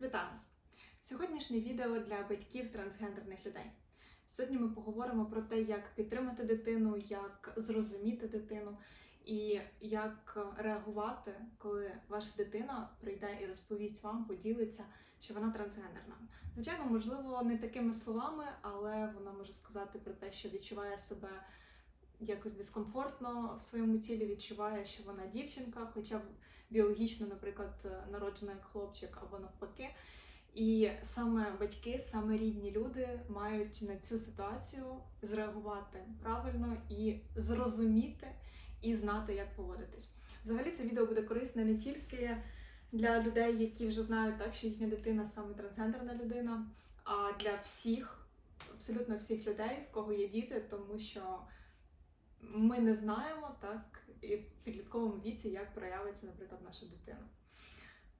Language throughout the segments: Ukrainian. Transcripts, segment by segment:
Вітаю! Сьогоднішнє відео для батьків трансгендерних людей. Сьогодні ми поговоримо про те, як підтримати дитину, як зрозуміти дитину і як реагувати, коли ваша дитина прийде і розповість вам, поділиться, що вона трансгендерна. Звичайно, можливо, не такими словами, але вона може сказати про те, що відчуває себе якось дискомфортно в своєму тілі, відчуває, що вона дівчинка, хоча біологічно, наприклад, народжена як хлопчик або навпаки. І саме батьки, саме рідні люди мають на цю ситуацію зреагувати правильно і зрозуміти і знати, як поводитись. Взагалі, це відео буде корисне не тільки для людей, які вже знають так, що їхня дитина саме трансгендерна людина, а для всіх, абсолютно всіх людей, в кого є діти, тому що ми не знаємо так і в підлітковому віці, як проявиться, наприклад, наша дитина.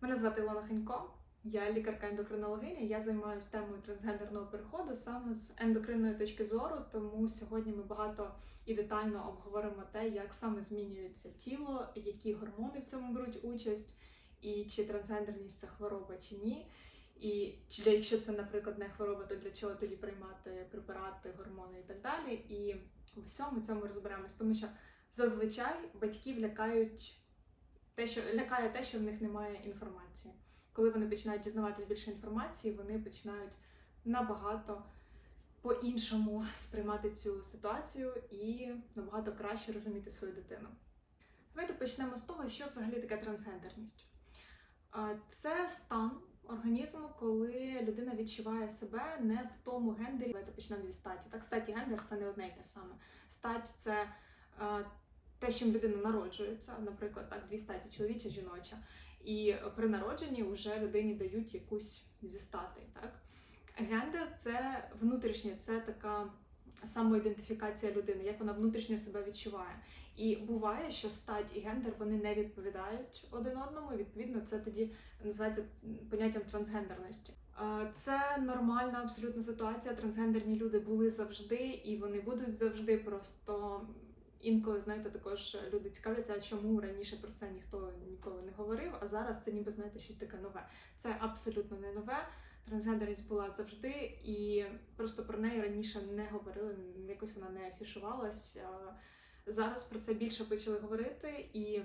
Мене звати Ілона Ханько, я лікарка-ендокринологиня. Я займаюся темою трансгендерного переходу саме з ендокринної точки зору. Тому сьогодні ми багато і детально обговоримо те, як саме змінюється тіло, які гормони в цьому беруть участь, і чи трансгендерність це хвороба чи ні. І чи якщо це, наприклад, не хвороба, то для чого тоді приймати препарати, гормони і так далі. І у всьому цьому розберемось, тому що зазвичай батьків лякають те, що лякає те, що в них немає інформації. Коли вони починають дізнаватись більше інформації, вони починають набагато по-іншому сприймати цю ситуацію і набагато краще розуміти свою дитину. Давайте почнемо з того, що взагалі таке трансгендерність. Це стан організму, коли людина відчуває себе не в тому гендері. Давайте почнемо зі статі. Так, статі гендер це не одне й те саме. Стать це е, те, чим людина народжується, наприклад, так, дві статі чоловіча, жіноча. І при народженні вже людині дають якусь зі статей. Так? Гендер це внутрішнє, це така самоідентифікація людини, як вона внутрішньо себе відчуває. І буває, що стать і гендер вони не відповідають один одному. і, Відповідно, це тоді називається поняттям трансгендерності. Це нормальна абсолютно ситуація. Трансгендерні люди були завжди і вони будуть завжди. Просто інколи, знаєте, також люди цікавляться, чому раніше про це ніхто ніколи не говорив. А зараз це ніби знаєте щось таке нове. Це абсолютно не нове. Трансгендерність була завжди, і просто про неї раніше не говорили. Якось вона не афішувалась. Зараз про це більше почали говорити і.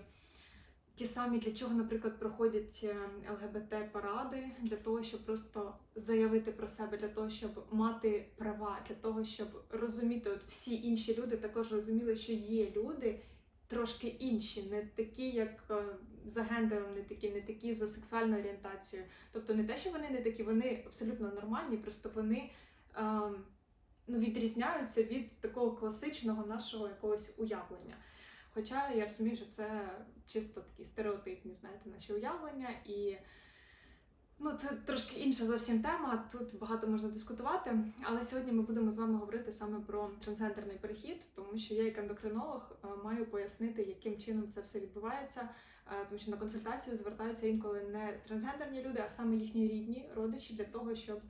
Ті самі, для чого, наприклад, проходять ЛГБТ-паради, для того, щоб просто заявити про себе, для того, щоб мати права, для того, щоб розуміти, от всі інші люди також розуміли, що є люди трошки інші, не такі, як е, за гендером, не такі, не такі за сексуальною орієнтацією. Тобто не те, що вони не такі, вони абсолютно нормальні, просто вони. ем, Ну, відрізняються від такого класичного нашого якогось уявлення. Хоча я розумію, що це чисто такі стереотипні, знаєте, наші уявлення, і ну, це трошки інша зовсім тема. Тут багато можна дискутувати. Але сьогодні ми будемо з вами говорити саме про трансгендерний перехід, тому що я, як ендокринолог, е, маю пояснити, яким чином це все відбувається. Е, Тому що на консультацію звертаються інколи не трансгендерні люди, а саме їхні рідні родичі для того, щоб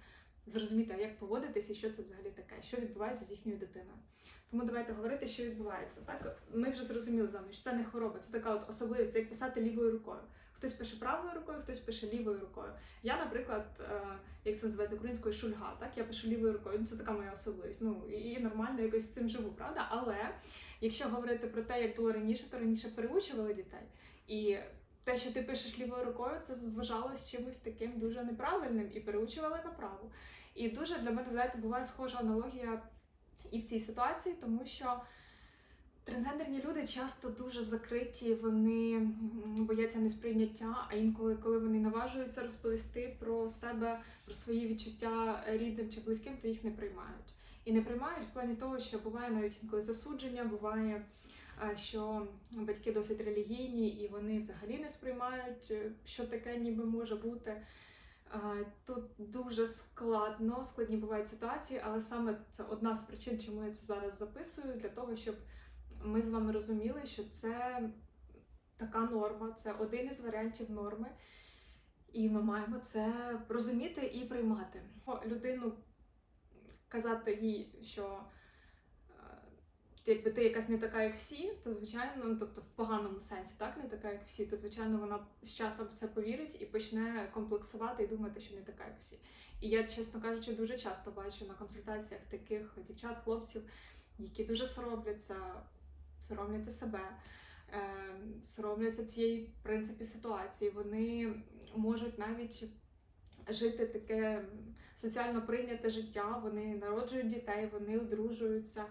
зрозуміти, а як поводитись і що це взагалі таке, що відбувається з їхньою дитиною. Тому давайте говорити, що відбувається. Так, ми вже зрозуміли з вами, що це не хвороба, це така от особливість, це як писати лівою рукою. Хтось пише правою рукою, хтось пише лівою рукою. Я, наприклад, е, як це називається українською шульга, так я пишу лівою рукою. Ну, Це така моя особливість. Ну і нормально якось з цим живу, правда? Але якщо говорити про те, як було раніше, то раніше переучували дітей. І те, що ти пишеш лівою рукою, це вважалось чимось таким дуже неправильним і переучували на праву. І дуже для мене, знаєте, буває схожа аналогія і в цій ситуації, тому що трансгендерні люди часто дуже закриті, вони бояться несприйняття, а інколи, коли вони наважуються розповісти про себе, про свої відчуття рідним чи близьким, то їх не приймають. І не приймають в плані того, що буває навіть інколи засудження, буває. е, Що батьки досить релігійні і вони взагалі не сприймають, е, що таке ніби може бути. Тут дуже складно, складні бувають ситуації, але саме це одна з причин, чому я це зараз записую, для того, щоб ми з вами розуміли, що це така норма, це один із варіантів норми, і ми маємо це розуміти і приймати. Людину казати їй, що якби ти якась не така, як всі, то звичайно, ну, тобто в поганому сенсі, так, не така, як всі, то звичайно вона з часом в це повірить і почне комплексувати і думати, що не така, як всі. І я, чесно кажучи, дуже часто бачу на консультаціях таких дівчат, хлопців, які дуже соромляться, соромляться себе, е, соромляться цієї в принципі ситуації. Вони можуть навіть жити таке соціально прийняте життя, вони народжують дітей, вони одружуються,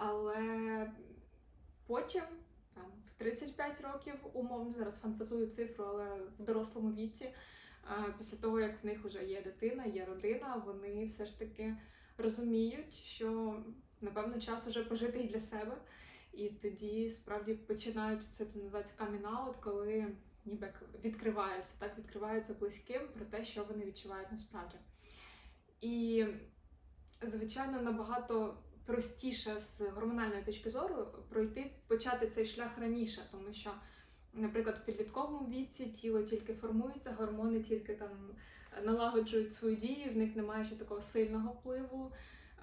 але потім. Там, в 35 років, умовно зараз фантазую цифру, але в дорослому віці, після того як в них вже є дитина, є родина, вони все ж таки розуміють, що напевно час уже пожити і для себе. І тоді справді починають це, називається камінаут, коли ніби відкриваються, так відкриваються близьким про те, що вони відчувають насправді. І, звичайно, набагато простіше з гормональної точки зору пройти, почати цей шлях раніше, тому що, наприклад, в підлітковому віці тіло тільки формується, гормони тільки там налагоджують свою дію, в них немає ще такого сильного впливу.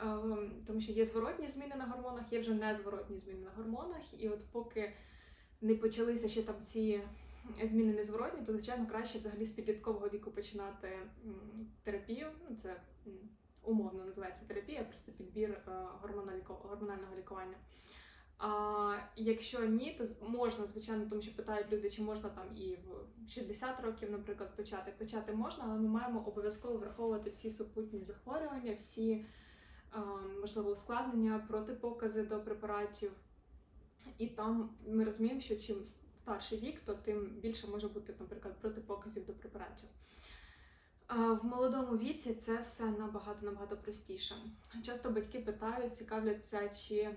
Ем, Тому що є зворотні зміни на гормонах, є вже незворотні зміни на гормонах, і от поки не почалися ще там ці зміни незворотні, то звичайно краще взагалі з підліткового віку починати терапію. Ну, це умовно називається терапія, просто підбір е, гормонального лікування. А якщо ні, то можна, звичайно, тому що питають люди, чи можна там і в 60 років, наприклад, почати. Почати можна, але ми маємо обов'язково враховувати всі супутні захворювання, всі е, можливо ускладнення, протипокази до препаратів. І там ми розуміємо, що чим старший вік, то тим більше може бути, наприклад, протипоказів до препаратів. В молодому віці це все набагато набагато простіше. Часто батьки питають, цікавляться, чи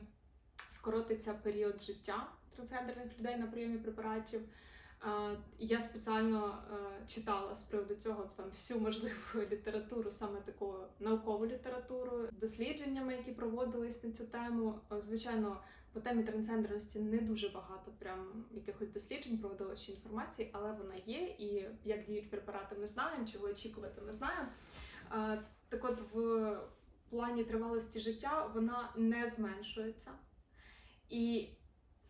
скоротиться період життя трансгендерних людей на прийомі препаратів. Я спеціально е, читала з приводу цього там всю можливу літературу, саме таку наукову літературу, з дослідженнями, які проводились на цю тему. Е, Звичайно, по темі трансгендерності не дуже багато прям якихось досліджень проводилося чи інформації, але вона є. І як діють препарати, ми знаємо, чого очікувати, ми знаємо. Так от в плані тривалості життя вона не зменшується. І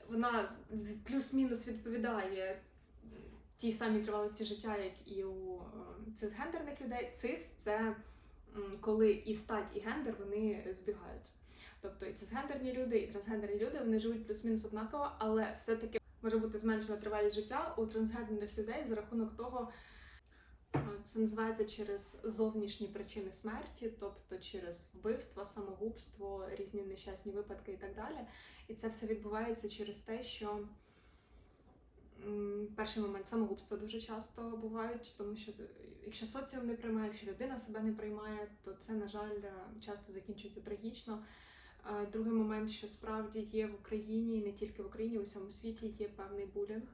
вона плюс-мінус відповідає тій самій тривалості життя, як і у е, цисгендерних людей. Цис це коли і стать, і гендер вони збігаються. Тобто і цисгендерні люди, і трансгендерні люди вони живуть плюс-мінус однаково, але все-таки може бути зменшена тривалість життя у трансгендерних людей за рахунок того. е, Це називається через зовнішні причини смерті, тобто через вбивство, самогубство, різні нещасні випадки і так далі. І це все відбувається через те, що перший момент самогубства дуже часто бувають, тому що е, якщо соціум не приймає, якщо людина себе не приймає, то це, на жаль, е, часто закінчується трагічно. Другий момент, що справді є в Україні, і не тільки в Україні, у всьому світі є певний булінг.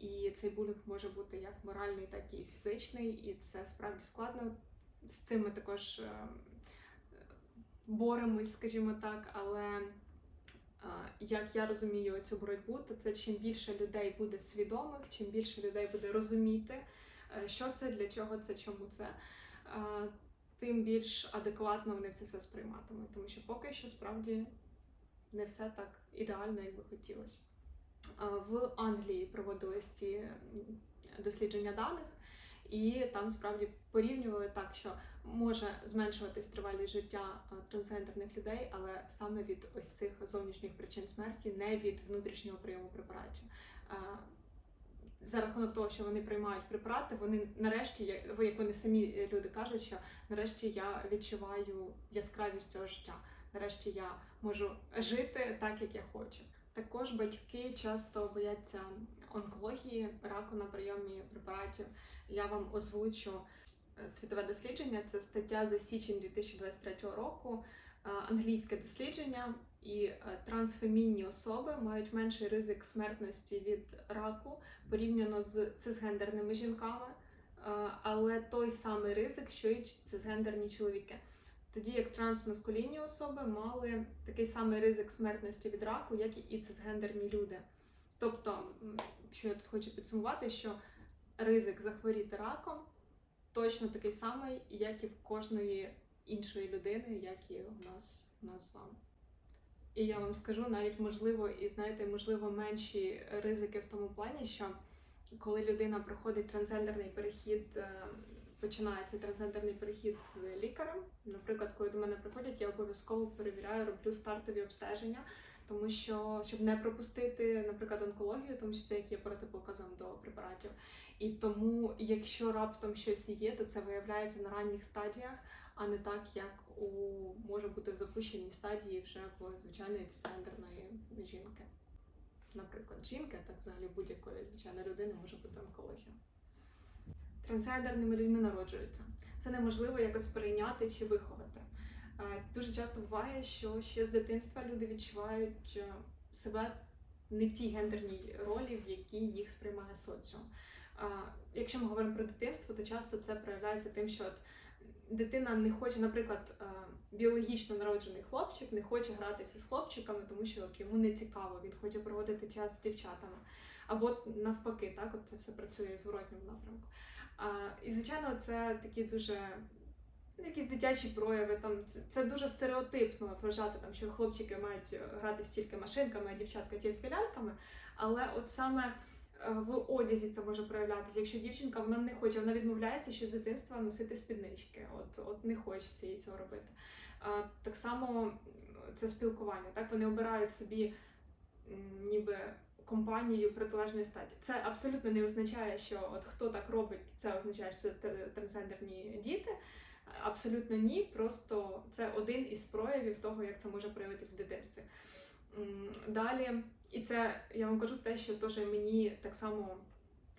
І цей булінг може бути як моральний, так і фізичний, і це справді складно. З цим ми також е, боремось, скажімо так, але е, як я розумію цю боротьбу, то це чим більше людей буде свідомих, чим більше людей буде розуміти, е, що це, для чого це, чому це, тим більш адекватно вони це все сприйматимуть. Тому що поки що справді не все так ідеально, як би хотілося. В Англії проводились ці дослідження даних, і там справді порівнювали так, що може зменшуватись тривалість життя трансгендерних людей, але саме від ось цих зовнішніх причин смерті, не від внутрішнього прийому препаратів. Е, За рахунок того, що вони приймають препарати, вони нарешті, як- вони самі люди кажуть, що нарешті я відчуваю яскравість цього життя. Нарешті я можу жити так, як я хочу. Також батьки часто бояться онкології, раку на прийомі препаратів. Я вам озвучу е, світове дослідження. Це стаття за січень 2023 року. Е, Англійське дослідження і е, трансфемінні особи мають менший ризик смертності від раку порівняно з цисгендерними жінками, е, але той самий ризик, що й цисгендерні чоловіки. Тоді як трансмаскулінні особи мали такий самий ризик смертності від раку, як і цисгендерні люди. Тобто, що я тут хочу підсумувати, що ризик захворіти раком точно такий самий, як і в кожної іншої людини, як і у нас, у нас з вами. І я вам скажу навіть можливо, і знаєте, можливо, менші ризики в тому плані, що коли людина проходить трансгендерний перехід, е, починає трансгендерний перехід з лікарем. Наприклад, коли до мене приходять, я обов'язково перевіряю, роблю стартові обстеження, тому що щоб не пропустити, наприклад, онкологію, тому що це як є протипоказом до препаратів. І тому, якщо раптом щось є, то це виявляється на ранніх стадіях, а не так, як у може бути в запущеній стадії вже в звичайної цисгендерної жінки. Наприклад, жінки, так взагалі будь-якої звичайної людини може бути онкологія. Трансгендерними людьми народжуються. Це неможливо якось прийняти чи виховати. Е, Дуже часто буває, що ще з дитинства люди відчувають е, себе не в тій гендерній ролі, в якій їх сприймає соціум. Е, Якщо ми говоримо про дитинство, то часто це проявляється тим, що от дитина не хоче, наприклад, е, біологічно народжений хлопчик не хоче гратися з хлопчиками, тому що йому не цікаво, він хоче проводити час з дівчатами. Або навпаки, так, от це все працює в зворотньому напрямку. А, і звичайно, це такі дуже ну, якісь дитячі прояви. Там це, це дуже стереотипно вважати, там, що хлопчики мають грати тільки машинками, а дівчатка тільки ляльками. Але от саме в одязі це може проявлятися. Якщо дівчинка вона не хоче, вона відмовляється ще з дитинства носити спіднички. От, от не хочеться їй цього робити. Так само це спілкування. Так вони обирають собі ніби компанію протилежної статі. Це абсолютно не означає, що от хто так робить, це означає, що це трансгендерні діти. Абсолютно ні. Просто це один із проявів того, як це може проявитись в дитинстві. Далі, і це я вам кажу те, що теж мені так само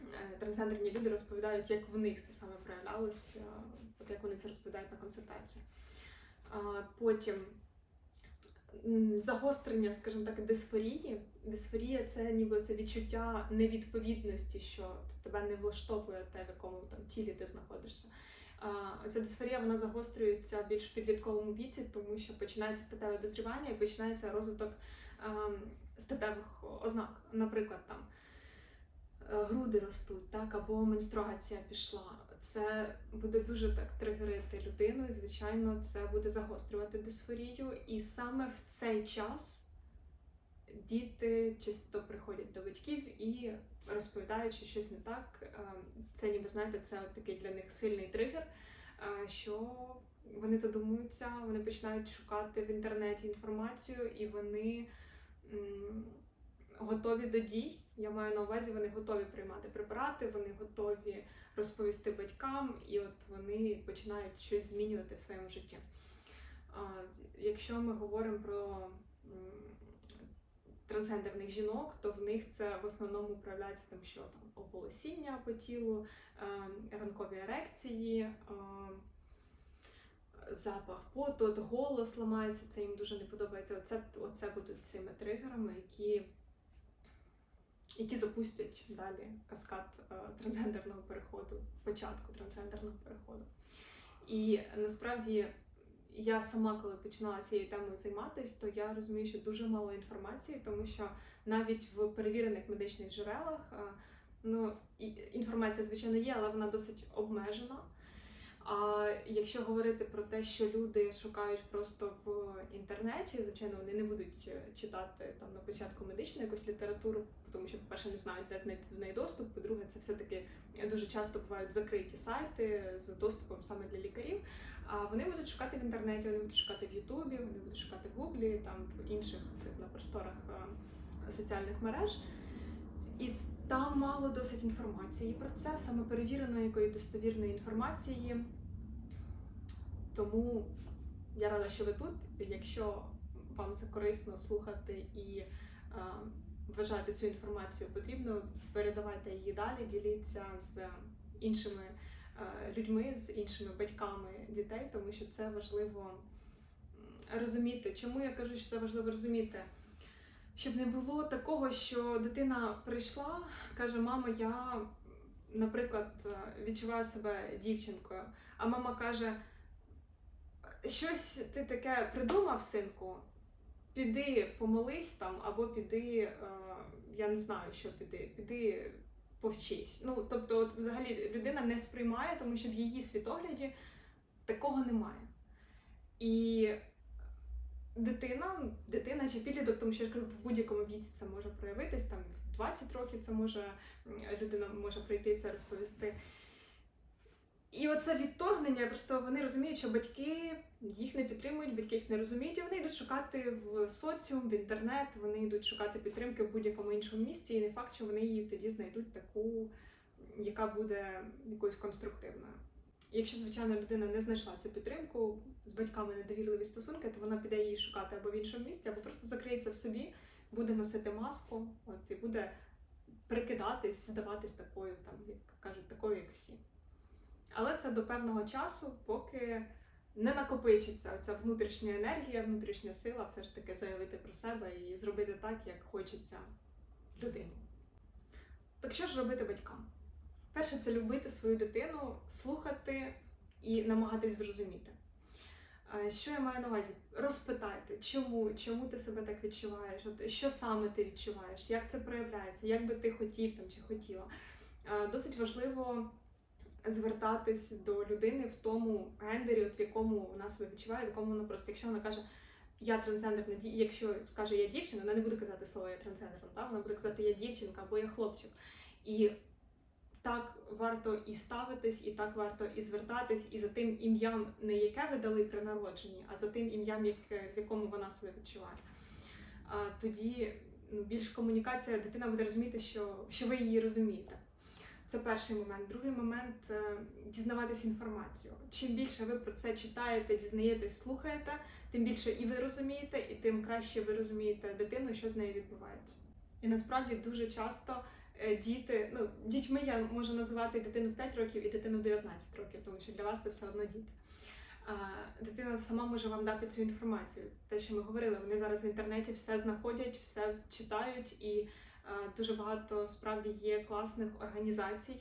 е, трансгендерні люди розповідають, як в них це саме проявлялось, е, от як вони це розповідають на консультації. Потім загострення, скажімо так, дисфорії. Дисфорія це ніби це відчуття невідповідності, що тебе не влаштовує те, в якому там тілі ти знаходишся. Ця дисфорія вона загострюється більш в підлітковому віці, тому що починається статеве дозрівання і починається розвиток ем, статевих ознак. Наприклад, там е, груди ростуть, так, або менструація пішла. Це буде дуже так тригерити людину, і звичайно, це буде загострювати дисфорію. І саме в цей час діти часто приходять до батьків і розповідають, що щось не так. Е, Це ніби знаєте, це от такий для них сильний тригер, е, що вони задумуються, вони починають шукати в інтернеті інформацію, і вони готові до дій. Я маю на увазі, вони готові приймати препарати, вони готові розповісти батькам, і от вони починають щось змінювати в своєму житті. А, Якщо ми говоримо про трансгендерних жінок, то в них це в основному проявляється тим, що там ополосіння по тілу, е, ранкові ерекції, е, запах поту, голос ламається, це їм дуже не подобається. Оце, оце будуть цими тригерами, які, які запустять далі каскад е, трансгендерного переходу, початку трансгендерного переходу. І насправді я сама, коли починала цією темою займатися, то я розумію, що дуже мало інформації, тому що навіть в перевірених медичних джерелах ну, інформація, звичайно, є, але вона досить обмежена. А якщо говорити про те, що люди шукають просто в інтернеті, звичайно, вони не будуть е, читати там на початку медичну якусь літературу, тому що, по-перше, не знають, де знайти до неї доступ. По-друге, це все-таки дуже часто бувають закриті сайти з доступом саме для лікарів. А вони будуть шукати в інтернеті, вони будуть шукати в Ютубі, вони будуть шукати в Гуглі, там в інших цих на просторах е, соціальних мереж. І там мало досить інформації про це, саме перевіреної якої достовірної інформації. Тому я рада, що ви тут. Якщо вам це корисно слухати і е, вважаєте цю інформацію потрібною, передавайте її далі, діліться з іншими е, людьми, з іншими батьками дітей, тому що це важливо розуміти. Чому я кажу, що це важливо розуміти? Щоб не було такого, що дитина прийшла, каже: мама, я, наприклад, відчуваю себе дівчинкою, а мама каже: щось ти таке придумав, синку, піди помолись там, або піди, е, я не знаю, що піди, піди повчись. Ну, тобто, от взагалі людина не сприймає, тому що в її світогляді такого немає. І дитина, дитина чи підліток, тому що я кажу, в будь-якому віці це може проявитись, там в 20 років це може людина може прийти це розповісти. І оце відторгнення, просто вони розуміють, що батьки їх не підтримують, батьки їх не розуміють, і вони йдуть шукати в соціум, в інтернет, вони йдуть шукати підтримки в будь-якому іншому місці, і не факт, що вони її тоді знайдуть таку, яка буде якоюсь конструктивною. Якщо, звичайно, людина не знайшла цю підтримку, з батьками недовірливі стосунки, то вона піде її шукати або в іншому місці, або просто закриється в собі, буде носити маску, от і буде прикидатись, здаватись такою, там як кажуть, такою, як всі. Але це до певного часу, поки не накопичиться ця внутрішня енергія, внутрішня сила, все ж таки заявити про себе і зробити так, як хочеться людині. Так що ж робити батькам? Перше, це любити свою дитину, слухати і намагатись зрозуміти. Що я маю на увазі? Розпитайте, чому, чому ти себе так відчуваєш? Що саме ти відчуваєш, як це проявляється, як би ти хотів там чи хотіла. Досить важливо звертатись до людини в тому гендері, от в якому вона себе відчуває, в якому вона просто, якщо вона каже, я трансгендерна якщо каже я дівчина, вона не буде казати слово я трансгендерна, та? вона буде казати я дівчинка або я хлопчик. І так варто і ставитись, і так варто і звертатись, і за тим ім'ям, не яке ви дали при народженні, а за тим ім'ям, в якому вона себе відчуває. А тоді ну, більш комунікація, дитина буде розуміти, що, що ви її розумієте. Це перший момент. Другий момент е, дізнаватись інформацію. Чим більше ви про це читаєте, дізнаєтесь, слухаєте, тим більше і ви розумієте, і тим краще ви розумієте дитину, що з нею відбувається. І насправді дуже часто е, діти, ну дітьми я можу називати дитину в 5 років і дитину в 19 років, тому що для вас це все одно діти. Дитина сама може вам дати цю інформацію. Те, що ми говорили, вони зараз в інтернеті все знаходять, все читають, і дуже багато справді є класних організацій,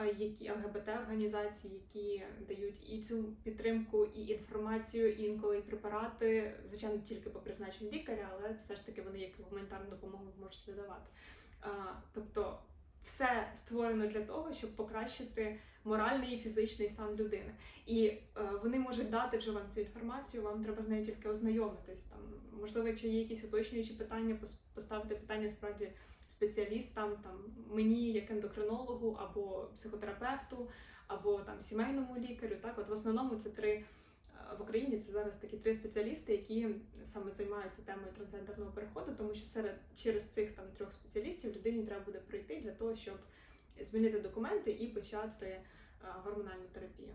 е, які ЛГБТ-організації, які дають і цю підтримку, і інформацію, і інколи і препарати, звичайно, тільки по призначенню лікаря, але все ж таки вони як гуманітарну допомогу можуть видавати. А, Тобто все створено для того, щоб покращити моральний і фізичний стан людини. І е, вони можуть дати вже вам цю інформацію, вам треба з нею тільки ознайомитись. Там, можливо, якщо є якісь уточнюючі питання, поставити питання справді спеціалістам, там мені як ендокринологу, або психотерапевту, або там сімейному лікарю. Так, от в основному це три. е, В Україні це зараз такі три спеціалісти, які саме займаються темою трансгендерного переходу, тому що серед через цих там трьох спеціалістів людині треба буде пройти для того, щоб змінити документи і почати е, гормональну терапію.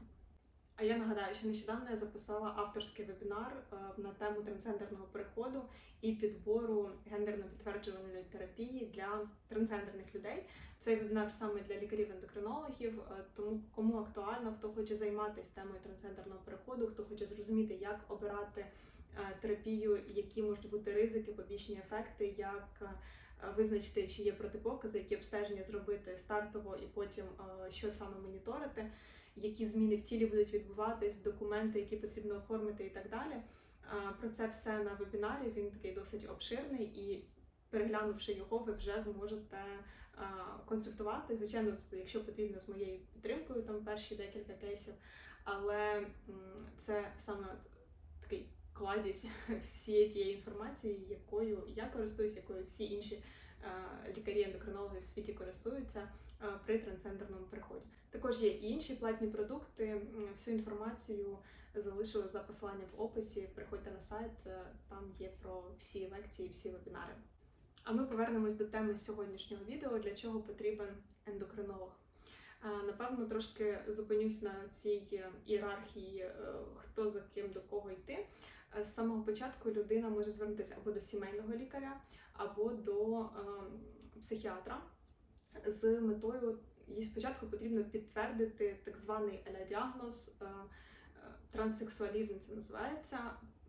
А я нагадаю, що нещодавно я записала авторський вебінар е, на тему трансгендерного переходу і підбору гендерно підтверджуваної терапії для трансгендерних людей. Цей вебінар саме для лікарів-ендокринологів, е, тому кому актуально, хто хоче займатися темою трансгендерного переходу, хто хоче зрозуміти, як обирати е, терапію, які можуть бути ризики, побічні ефекти, як визначити, чи є протипокази, які обстеження зробити стартово і потім що саме моніторити, які зміни в тілі будуть відбуватись, документи, які потрібно оформити і так далі. Про це все на вебінарі. Він такий досить обширний і. Переглянувши його, ви вже зможете консультувати. Звичайно, якщо потрібно з моєю підтримкою, там перші декілька кейсів. Але це саме такий кладізь всієї тієї інформації, якою я користуюсь, якою всі інші лікарі-ендокринологи в світі користуються при трансгендерному переході. Також є і інші платні продукти. Всю інформацію залишу за посиланням в описі. Приходьте на сайт, е, там є про всі лекції, всі вебінари. А ми повернемось до теми сьогоднішнього відео, для чого потрібен ендокринолог. Напевно, трошки зупинюсь на цій е, ієрархії, е, хто за ким до кого йти. З самого початку людина може звернутися або до сімейного лікаря, або до е, психіатра з метою їй спочатку потрібно підтвердити так званий діагноз е, е, транссексуалізм це називається.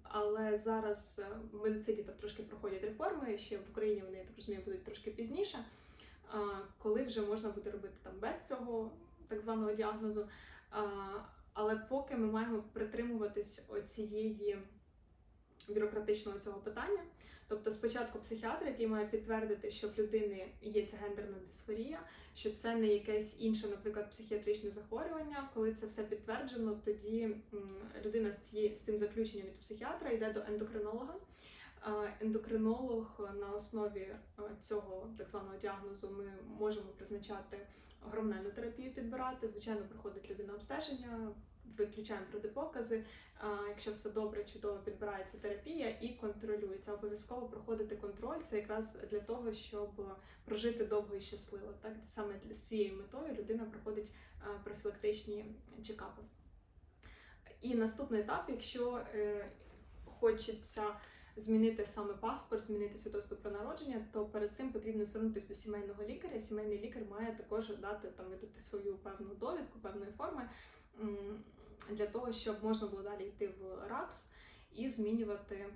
Але зараз е, в медицині там трошки проходять реформи. Ще в Україні вони я так розумію будуть трошки пізніше, коли вже можна буде робити там без цього так званого діагнозу. Але поки ми маємо притримуватись оцієї бюрократичного цього питання. Тобто, спочатку психіатр, який має підтвердити, що в людини є ця гендерна дисфорія, що це не якесь інше, наприклад, психіатричне захворювання. Коли це все підтверджено, тоді людина з цією з цим заключенням від психіатра йде до ендокринолога. Ендокринолог на основі цього так званого діагнозу ми можемо призначати гормональну терапію, підбирати. Звичайно, проходить людина обстеження, виключаємо протипокази. Якщо все добре, чудово підбирається терапія і контролюється. Обов'язково проходити контроль. Це якраз для того, щоб прожити довго і щасливо. Так саме з цією метою людина проходить профілактичні чекапи. І наступний етап, якщо е, хочеться змінити саме паспорт, змінити свідоцтво про народження, то перед цим потрібно звернутися до сімейного лікаря. Сімейний лікар має також дати там видати свою певну довідку, певної форми для того, щоб можна було далі йти в РАКС і змінювати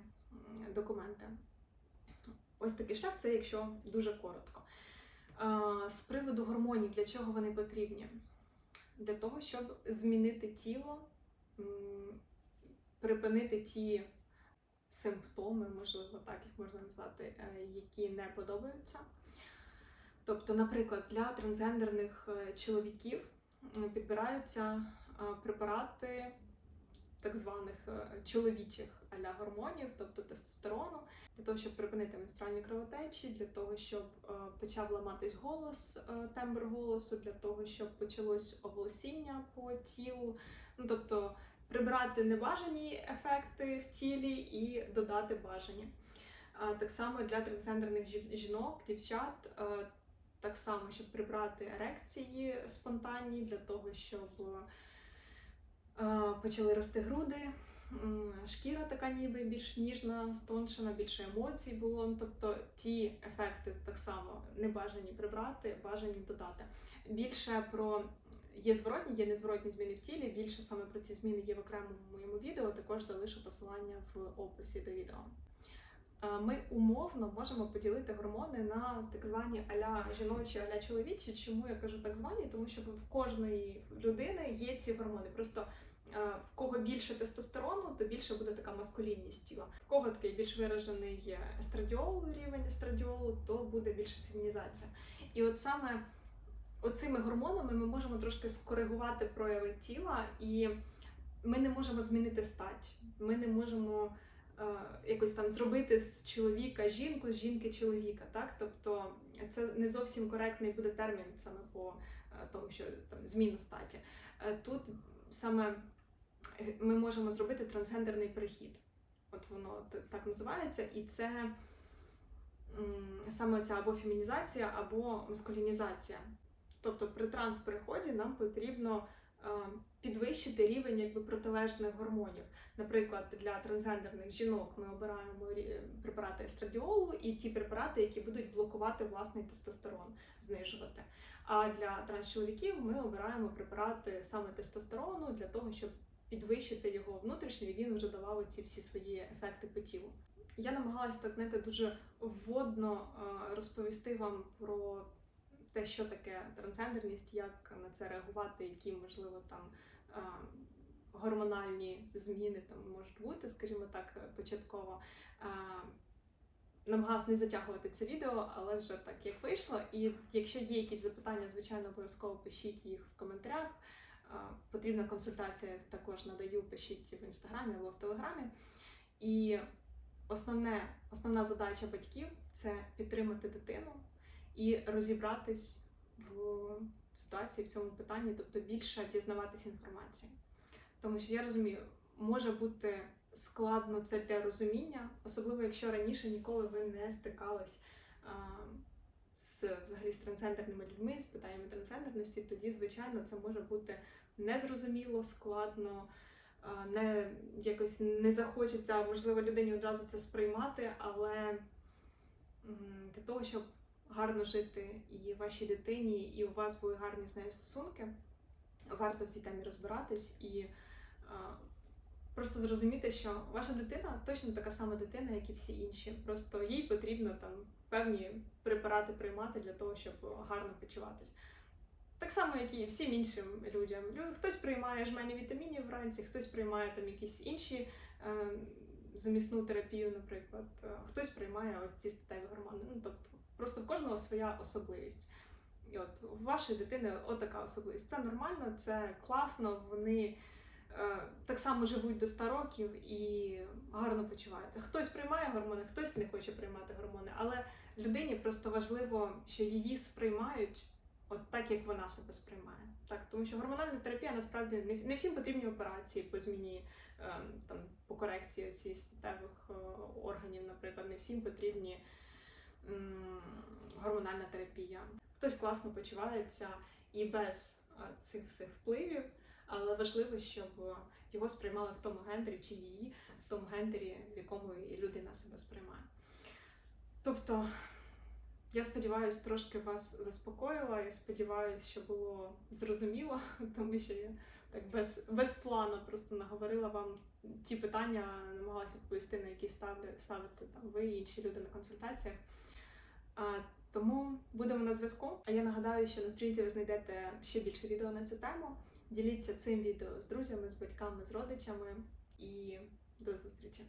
документи. Ось такий шлях, це якщо дуже коротко. З приводу гормонів, для чого вони потрібні? Для того, щоб змінити тіло, припинити ті симптоми, можливо, так їх можна назвати, е, які не подобаються. Тобто, наприклад, для трансгендерних е, чоловіків підбираються препарати так званих е, чоловічих аля гормонів, тобто тестостерону, для того, щоб припинити менструальні кровотечі, для того, щоб е, почав ламатись голос, е, тембр голосу, для того, щоб почалось оволосіння по тілу. Ну тобто прибрати небажані ефекти в тілі і додати бажані. Так само для трансгендерних жі- жінок, дівчат, е, так само, щоб прибрати ерекції спонтанні, для того, щоб е, почали рости груди, шкіра така ніби більш ніжна, стоншена, більше емоцій було. Ну, Тобто ті ефекти так само небажані прибрати, бажані додати. Більше про є зворотні, є незворотні зміни в тілі. Більше саме про ці зміни є в окремому моєму відео. Також залишу посилання в описі до відео. Е, Ми умовно можемо поділити гормони на так звані аля жіночі, аля чоловічі. Чому я кажу так звані? Тому що в кожної людини є ці гормони. Просто е, в кого більше тестостерону, то більше буде така маскулінність тіла. В кого такий більш виражений естрадіол, рівень естрадіолу, то буде більше фемінізація. І от саме оцими гормонами ми можемо трошки скоригувати прояви тіла, і ми не можемо змінити стать. Ми не можемо якось там зробити з чоловіка жінку, з жінки чоловіка. Так? Тобто це не зовсім коректний буде термін саме по е, тому, що там зміна статі. Е, Тут саме е, ми можемо зробити трансгендерний перехід. От воно так називається, і це саме ця або фемінізація, або маскулінізація. Тобто при транспереході нам потрібно е, підвищити рівень якби протилежних гормонів. Наприклад, для трансгендерних жінок ми обираємо препарати естрадіолу і ті препарати, які будуть блокувати власний тестостерон, знижувати. А для трансчоловіків ми обираємо препарати саме тестостерону для того, щоб підвищити його внутрішній, він вже давав ці всі свої ефекти по тілу. Я намагалася так знаєте, дуже вводно е, розповісти вам про те, що таке трансгендерність, як на це реагувати, які можливо там гормональні зміни там можуть бути, скажімо так, початково. Намагалась не затягувати це відео, але вже так як вийшло. І якщо є якісь запитання, звичайно, обов'язково пишіть їх в коментарях. Потрібна консультація також надаю, пишіть в інстаграмі або в телеграмі. І основне, основна задача батьків це підтримати дитину і розібратись в ситуації в цьому питанні, тобто більше дізнаватися інформації. Тому що я розумію, може бути складно це для розуміння, особливо якщо раніше ніколи ви не стикались а, з взагалі з трансгендерними людьми, з питаннями трансгендерності, тоді, звичайно, це може бути незрозуміло, складно. Не якось не захочеться, можливо, людині одразу це сприймати, але для того, щоб гарно жити і вашій дитині, і у вас були гарні з нею стосунки, варто в цій темі розбиратись і а, просто зрозуміти, що ваша дитина точно така сама дитина, як і всі інші. Просто їй потрібно там певні препарати приймати для того, щоб гарно почуватись. Так само, як і всім іншим людям. Хтось приймає жмені вітамінів вранці, хтось приймає там якісь інші е, замісну терапію, наприклад. Е, Хтось приймає ось ці статеві гормони. Ну тобто, просто в кожного своя особливість. І от у вашої дитини отака особливість. Це нормально, це класно. Вони е, так само живуть до 100 років і гарно почуваються. Хтось приймає гормони, хтось не хоче приймати гормони, але людині просто важливо, що її сприймають от так, як вона себе сприймає. Так, тому що гормональна терапія насправді не, всім потрібні операції по зміні е, там по корекції ці статевих е, органів, наприклад, не всім потрібні гормональна терапія. Хтось класно почувається і без е, цих всіх впливів, але важливо, щоб його сприймали в тому гендері чи її в тому гендері, в якому і людина себе сприймає. Тобто, я сподіваюся, трошки вас заспокоїла. Я сподіваюся, що було зрозуміло, тому що я так без, без плану просто наговорила вам ті питання, намагалася відповісти, на які ставлю, ставите там ви і інші люди на консультаціях. Тому будемо на зв'язку. А я нагадаю, що на стрінці ви знайдете ще більше відео на цю тему. Діліться цим відео з друзями, з батьками, з родичами і до зустрічі!